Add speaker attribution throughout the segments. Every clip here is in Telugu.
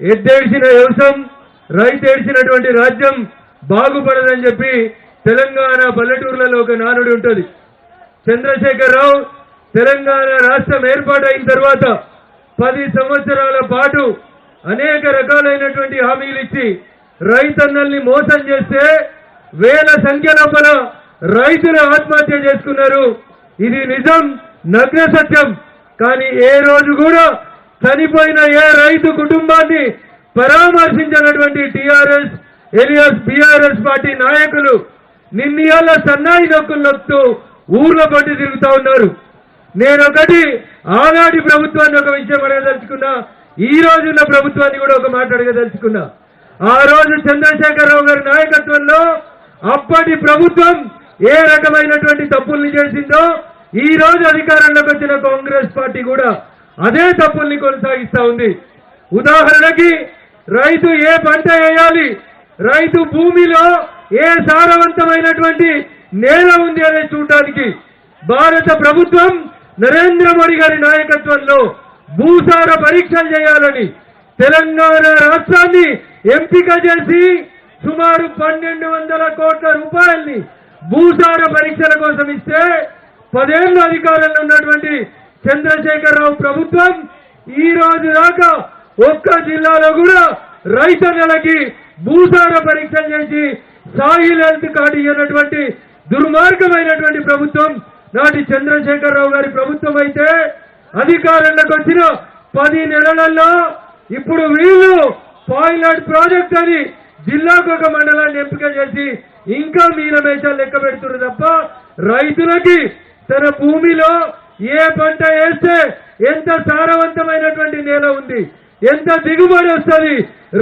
Speaker 1: ఎద్దేడ్చిన వ్యవసాయం రైతు ఏడ్చినటువంటి రాజ్యం బాగుపడదని చెప్పి తెలంగాణ పల్లెటూర్లలో ఒక నానుడు ఉంటుంది. చంద్రశేఖరరావు తెలంగాణ రాష్ట్రం ఏర్పాటైన తర్వాత పది సంవత్సరాల పాటు అనేక రకాలైనటువంటి హామీలు ఇచ్చి రైతన్నల్ని మోసం చేస్తే వేల సంఖ్య లోపల రైతులు ఆత్మహత్య చేసుకున్నారు. ఇది నిజం నగ్న సత్యం. కానీ ఏ రోజు కూడా చనిపోయిన ఏ రైతు కుటుంబాన్ని పరామర్శించినటువంటి టిఆర్ఎస్ ఎలియస్ బిఆర్ఎస్ పార్టీ నాయకులు నిన్నయాల సన్నాయి నొక్కులు నొక్కుతూ ఊర్లో పట్టి తిరుగుతూ ఉన్నారు. నేను ఒకటి ఆనాటి ప్రభుత్వాన్ని ఒక విషయం అడగదలుచుకున్నా ఈ రోజున్న ప్రభుత్వాన్ని కూడా ఒక మాట అడగదలుచుకున్నా. ఆ రోజు చంద్రశేఖరరావు గారి నాయకత్వంలో అప్పటి ప్రభుత్వం ఏ రకమైనటువంటి తప్పుల్ని చేసిందో ఈ రోజు అధికారంలోకి వచ్చిన కాంగ్రెస్ పార్టీ కూడా అదే తప్పుల్ని కొనసాగిస్తా ఉంది. ఉదాహరణకి రైతు ఏ పంట వేయాలి? రైతు భూమిలో ఏ సారవంతమైనటువంటి నేల ఉంది అనేది చూడటానికి భారత ప్రభుత్వం నరేంద్ర మోడీ గారి నాయకత్వంలో భూసార పరీక్షలు చేయాలని తెలంగాణ రాష్ట్రాన్ని ఎంపిక చేసి సుమారు పన్నెండు వందల కోట్ల రూపాయల్ని భూసార పరీక్షల కోసం ఇస్తే పదేళ్ళు అధికారంలో ఉన్నటువంటి చంద్రశేఖరరావు ప్రభుత్వం ఈ రోజు దాకా ఒక్క జిల్లాలో కూడా రైతన్నలకి భూసార పరీక్ష చేసి సాయిల్ హెల్త్ కార్డు ఇవ్వనటువంటి దుర్మార్గమైనటువంటి ప్రభుత్వం నాటి చంద్రశేఖరరావు గారి ప్రభుత్వం అయితే అధికారంలోకి వచ్చిన పది నెలలలో ఇప్పుడు వీళ్ళు పాయిలాట్ ప్రాజెక్ట్ అని జిల్లాకు ఒక మండలాన్ని ఎంపిక చేసి ఇంకా మీనమేషాలు లెక్క పెడుతున్నారు తప్ప రైతులకి తన భూమిలో ఏ పంట వేస్తే ఎంత సారవంతమైనటువంటి నేల ఉంది? ఎంత దిగుబడి వస్తుంది?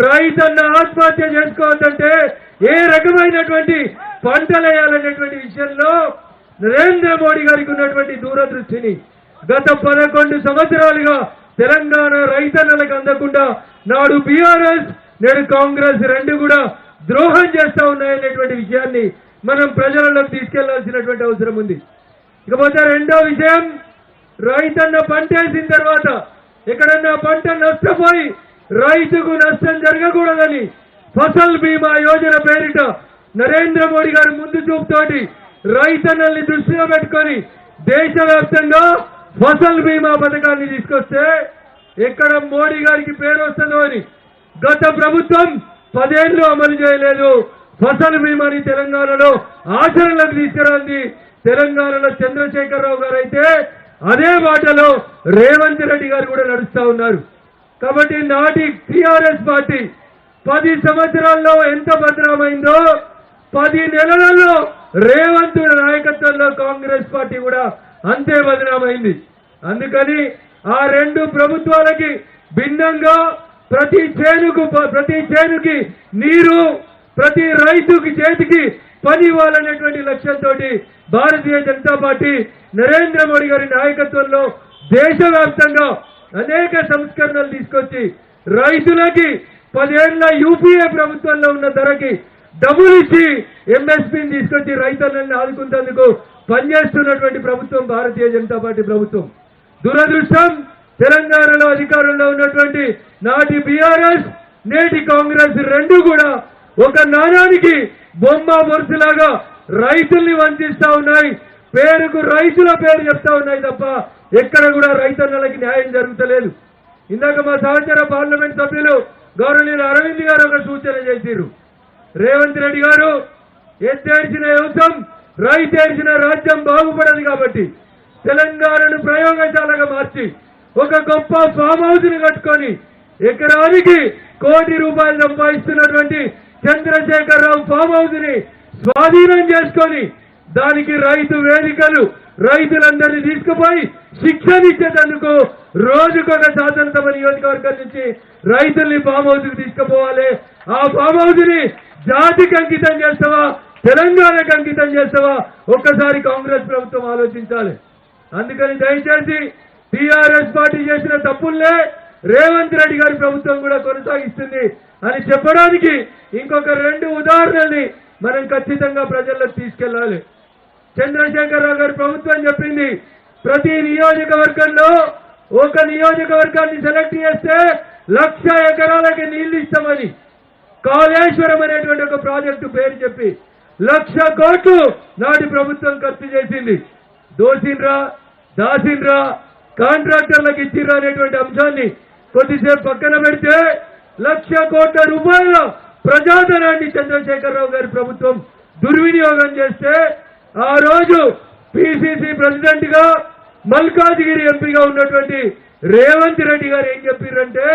Speaker 1: రైతన్న ఆత్మహత్య చేసుకోవద్దంటే ఏ రకమైనటువంటి పంటలు వేయాలనేటువంటి విషయంలో నరేంద్ర మోడీ గారికి ఉన్నటువంటి దూరదృష్టిని గత పదకొండు సంవత్సరాలుగా తెలంగాణ రైతన్నలకు అందకుండా నాడు బీఆర్ఎస్ నేడు కాంగ్రెస్ రెండు కూడా ద్రోహం చేస్తా ఉన్నాయనేటువంటి విషయాన్ని మనం ప్రజలలోకి తీసుకెళ్ళాల్సినటువంటి అవసరం ఉంది. ఇకపోతే రెండో విషయం రైతన్న పంట వేసిన తర్వాత ఎక్కడన్నా పంట నష్టపోయి రైతుకు నష్టం జరగకూడదని ఫసల్ బీమా యోజన పేరిట నరేంద్ర మోడీ గారు ముందు చూపుతోటి రైతన్నల్ని దృష్టిలో పెట్టుకొని దేశవ్యాప్తంగా ఫసల్ బీమా పథకాన్ని తీసుకొస్తే ఎక్కడ మోడీ గారికి పేరు వస్తుందో అని గత ప్రభుత్వం పదేళ్ళు అమలు చేయలేదు. ఫసల్ బీమాని తెలంగాణలో ఆచరణలోకి తీసుకురాంది తెలంగాణలో చంద్రశేఖరరావు గారు అయితే అదే బాటలో రేవంత్ రెడ్డి గారు కూడా నడుస్తూ ఉన్నారు. కాబట్టి నాటి టిఆర్ఎస్ పార్టీ పది సంవత్సరాల్లో ఎంత భద్రమైందో పది నెలలలో రేవంత్ నాయకత్వంలో కాంగ్రెస్ పార్టీ కూడా అంతే బదనామైంది అందుకని ఆ రెండు ప్రభుత్వాలకి భిన్నంగా ప్రతి చేనుకు ప్రతి చేనుకి నీరు ప్రతి రైతుకి చేతికి పని ఇవ్వాలనేటువంటి లక్ష్యంతో భారతీయ జనతా పార్టీ నరేంద్ర మోడీ గారి నాయకత్వంలో దేశవ్యాప్తంగా అనేక సంస్కరణలు తీసుకొచ్చి రైతులకి పదేళ్ళ యూపీఏ ప్రభుత్వంలో ఉన్న ధరకి డబ్బులు ఇచ్చి ఎంఎస్పీని తీసుకొచ్చి రైతులను ఆదుకుంటేందుకు పనిచేస్తున్నటువంటి ప్రభుత్వం భారతీయ జనతా పార్టీ ప్రభుత్వం. దురదృష్టం తెలంగాణలో అధికారంలో ఉన్నటువంటి నాటి బీఆర్ఎస్ నేటి కాంగ్రెస్ రెండు కూడా ఒక నాణానికి బొమ్మ బొరుసులాగా రైతుల్ని వంచిస్తా ఉన్నాయి. పేరుకు రైతుల పేరు చెప్తా ఉన్నాయి తప్ప ఎక్కడ కూడా రైతన్నలకి న్యాయం జరుగుతలేదు. ఇందాక మా సహచర పార్లమెంట్ సభ్యులు గౌరవనీయులు అరవింద్ గారు ఒక సూచన చేశారు రేవంత్ రెడ్డి గారు ఎత్తేడ్చిన యుద్ధం రైతేడ్చిన రాజ్యం బాగుపడదు కాబట్టి తెలంగాణను ప్రయోగశాలగా మార్చి ఒక గొప్ప ఫామ్ హౌస్ని కట్టుకొని ఎకరానికి కోటి రూపాయలు సంపాదిస్తున్నటువంటి చంద్రశేఖరరావు ఫామ్ హౌస్ని స్వాధీనం చేసుకొని దానికి రైతు వేదికలు రైతులందరినీ తీసుకుపోయి శిక్షణ ఇచ్చేటందుకు రోజుకొక శాసనసభ నియోజకవర్గం నుంచి రైతుల్ని ఫామ్ హౌస్కి తీసుకుపోవాలి. ఆ ఫామ్ హౌస్ని జాతికి అంకితం చేస్తావా? తెలంగాణకు అంకితం చేస్తావా? ఒక్కసారి కాంగ్రెస్ ప్రభుత్వం ఆలోచించాలి. అందుకని దయచేసి టీఆర్ఎస్ పార్టీ చేసిన తప్పుల్నే రేవంత్ రెడ్డి గారి ప్రభుత్వం కూడా కొనసాగిస్తుంది అని చెప్పడానికి ఇంకొక రెండు ఉదాహరణల్ని మనం ఖచ్చితంగా ప్రజల్లోకి తీసుకెళ్ళాలి. చంద్రశేఖరరావు గారి ప్రభుత్వం చెప్పింది ప్రతి నియోజకవర్గంలో ఒక నియోజకవర్గాన్ని సెలెక్ట్ చేస్తే లక్ష ఎకరాలకి నీళ్ళు ఇస్తామని కాళేశ్వరం అనేటువంటి ఒక ప్రాజెక్టు పేరు చెప్పి లక్ష కోట్లు నాటి ప్రభుత్వం ఖర్చు చేసింది. దోసిండ్రా దాసిండ్రా కాంట్రాక్టర్లకు ఇచ్చిర్రా అనేటువంటి అంశాన్ని కొద్దిసేపు పక్కన పెడితే లక్ష కోట్ల రూపాయల ప్రజాధనాన్ని చంద్రశేఖరరావు గారి ప్రభుత్వం దుర్వినియోగం చేస్తే ఆ రోజు పిసిసి ప్రెసిడెంట్గా మల్కాజిగిరి ఎంపీగా ఉన్నటువంటి రేవంత్ రెడ్డి గారు ఏం చెప్పారంటే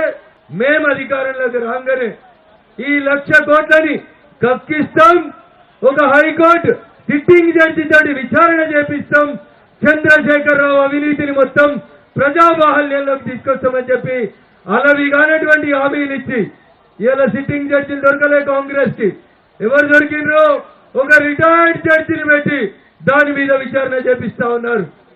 Speaker 1: మేము అధికారంలోకి రాగానే ఈ లక్ష కోట్లని కక్కిస్తాం ఒక హైకోర్టు సిట్టింగ్ జడ్జి తోటి విచారణ చేపిస్తాం చంద్రశేఖరరావు అవినీతిని మొత్తం ప్రజాబాహల్యంలోకి తీసుకొస్తామని చెప్పి అలవి కానటువంటి హామీలు ఇచ్చి ఇలా సిట్టింగ్ జడ్జిలు దొరకలే కాంగ్రెస్కి ఎవరు దొరికిండ్రు? ఒక రిటైర్డ్ జడ్జిని పెట్టి దాని మీద విచారణ చేపిస్తా ఉన్నారు.